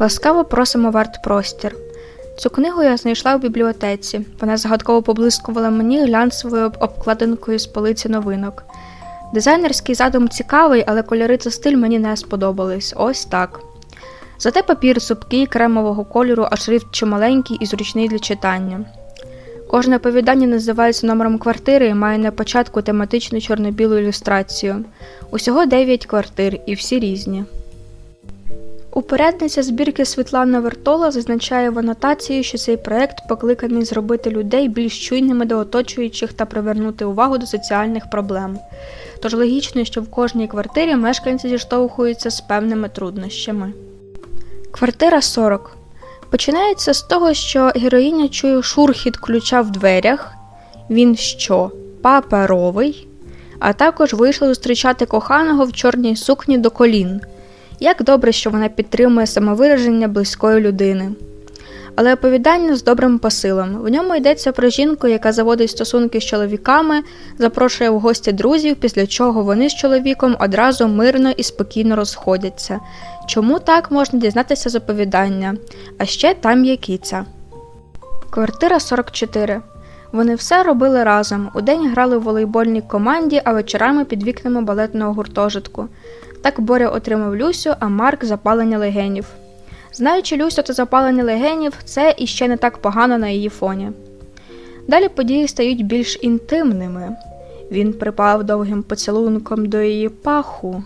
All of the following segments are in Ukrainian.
Ласкаво просимо в арт-простір. Цю книгу я знайшла у бібліотеці. Вона загадково поблискувала мені глянцевою обкладинкою з полиці новинок. Дизайнерський задум цікавий, але кольори та стиль мені не сподобались. Ось так. Зате папір цупкий, кремового кольору, а шрифт чималенький і зручний для читання. Кожне оповідання називається номером квартири і має на початку тематичну чорно-білу ілюстрацію. Усього 9 квартир і всі різні. Упорядниця збірки Світлана Вертола зазначає в анотації, що цей проект покликаний зробити людей більш чуйними до оточуючих та привернути увагу до соціальних проблем. Тож логічно, що в кожній квартирі мешканці зіштовхуються з певними труднощами. Квартира 40. Починається з того, що героїня чує шурхіт ключа в дверях. Він що? Паперовий. А також вийшла зустрічати коханого в чорній сукні до колін. Як добре, що вона підтримує самовираження близької людини. Але оповідання з добрим посилом. В ньому йдеться про жінку, яка заводить стосунки з чоловіками, запрошує в гості друзів, після чого вони з чоловіком одразу мирно і спокійно розходяться. Чому так можна дізнатися з оповідання? А ще там є киця. Квартира 44. Вони все робили разом. Удень грали в волейбольній команді, а вечорами під вікнами балетного гуртожитку. Так Боря отримав Люсю, а Марк запалення легенів. Знаючи Люсю та запалення легенів, це іще не так погано на її фоні. Далі події стають більш інтимними. Він припав довгим поцілунком до її паху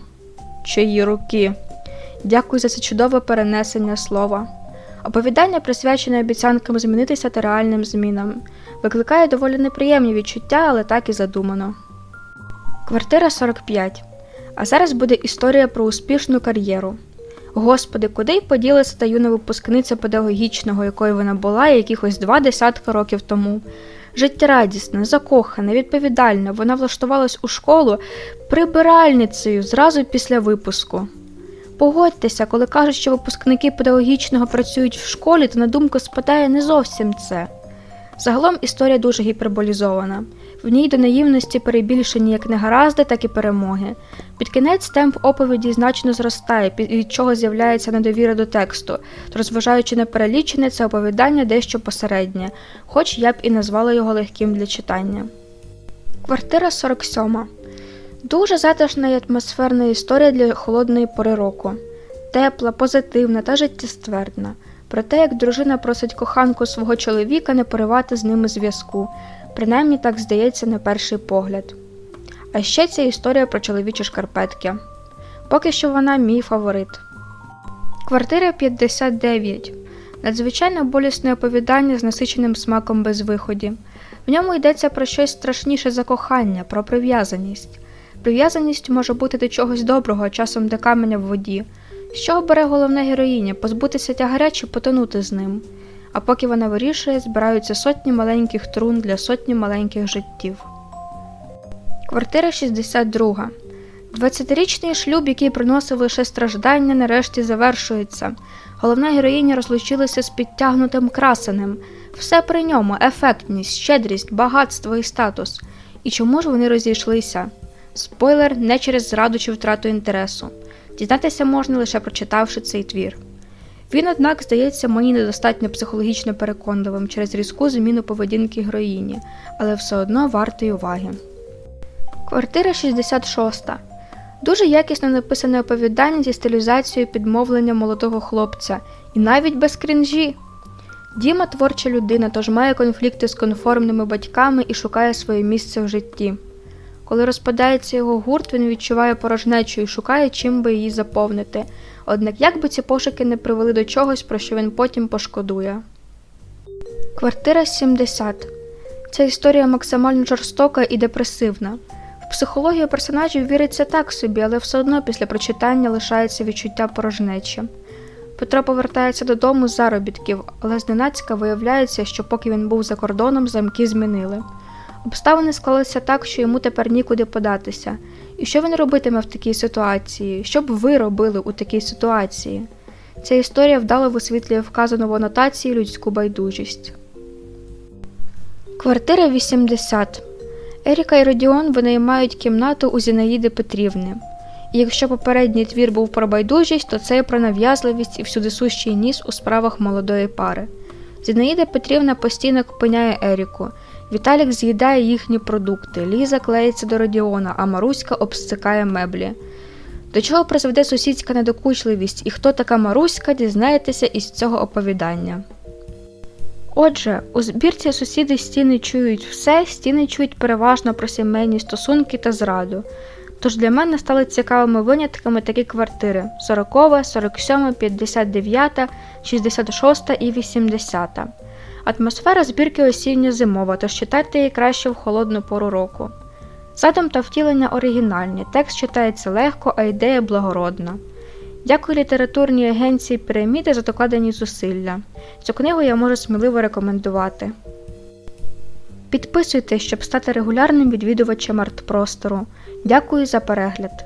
чи її руки. Дякую за це чудове перенесення слова. Оповідання присвячене обіцянкам змінитися та реальним змінам. Викликає доволі неприємні відчуття, але так і задумано. Квартира 45. А зараз буде історія про успішну кар'єру. Господи, куди й поділася та юна випускниця педагогічного, якою вона була якихось два десятка років тому. Життєрадісна, закохана, відповідальна, вона влаштувалась у школу прибиральницею зразу після випуску. Погодьтеся, коли кажуть, що випускники педагогічного працюють в школі, то на думку спадає не зовсім це. Загалом історія дуже гіперболізована. В ній до наївності перебільшені як негаразди, так і перемоги. Під кінець темп оповіді значно зростає, від чого з'являється недовіра до тексту, то розважаючи на перелічене, це оповідання дещо посереднє, хоч я б і назвала його легким для читання. Квартира 47. Дуже затишна і атмосферна історія для холодної пори року. Тепла, позитивна та життєствердна. Про те, як дружина просить коханку свого чоловіка не поривати з ними зв'язку. Принаймні так здається на перший погляд. А ще ця історія про чоловічі шкарпетки. Поки що вона мій фаворит. Квартира 59. Надзвичайно болісне оповідання з насиченим смаком безвиході. В ньому йдеться про щось страшніше за кохання, про прив'язаність. Прив'язаність може бути до чогось доброго, часом до каменя в воді. Чого бере головна героїня позбутися тягаря чи потонути з ним. А поки вона вирішує, збираються сотні маленьких трун для сотні маленьких життів. Квартира 62. 20-річний шлюб, який приносив лише страждання, нарешті завершується. Головна героїня розлучилася з підтягнутим красенем. Все при ньому ефектність, щедрість, багатство і статус. І чому ж вони розійшлися? Спойлер не через зраду чи втрату інтересу. Дізнатися можна лише прочитавши цей твір. Він, однак, здається мені недостатньо психологічно переконливим через різку зміну поведінки героїні, але все одно вартий уваги. Квартира 66. Дуже якісно написане оповідання зі стилізацією підмовлення молодого хлопця, і навіть без крінжі. Діма творча людина, тож має конфлікти з конформними батьками і шукає своє місце в житті. Коли розпадається його гурт, він відчуває порожнечу і шукає, чим би її заповнити. Однак як би ці пошуки не привели до чогось, про що він потім пошкодує. Квартира 70. Ця історія максимально жорстока і депресивна. В психологію персонажів віриться так собі, але все одно після прочитання лишається відчуття порожнечі. Петро повертається додому з заробітків, але зненацька виявляється, що поки він був за кордоном, замки змінили. Обставини склалися так, що йому тепер нікуди податися. І що він робитиме в такій ситуації? Що б ви робили у такій ситуації? Ця історія вдало висвітлює вказану в анотації людську байдужість. Квартира 80. Еріка і Родіон винаймають кімнату у Зінаїди Петрівни. І якщо попередній твір був про байдужість, то цей про нав'язливість і всюдисущий ніс у справах молодої пари. Зінаїда Петрівна постійно купиняє Еріку. Віталік з'їдає їхні продукти, Ліза клеїться до Родіона, а Маруська обстикає меблі. До чого призведе сусідська недокучливість і хто така Маруська, дізнаєтеся із цього оповідання. Отже, у збірці сусіди стіни чують все, стіни чують переважно про сімейні стосунки та зраду. Тож для мене стали цікавими винятками такі квартири 40, 47, 59, 66 і 80. Атмосфера збірки осінньо-зимова, тож читайте її краще в холодну пору року. Задум та втілення оригінальні, текст читається легко, а ідея благородна. Дякую літературній агенції Піраміди за докладені зусилля. Цю книгу я можу сміливо рекомендувати. Підписуйтесь, щоб стати регулярним відвідувачем артпростору. Дякую за перегляд.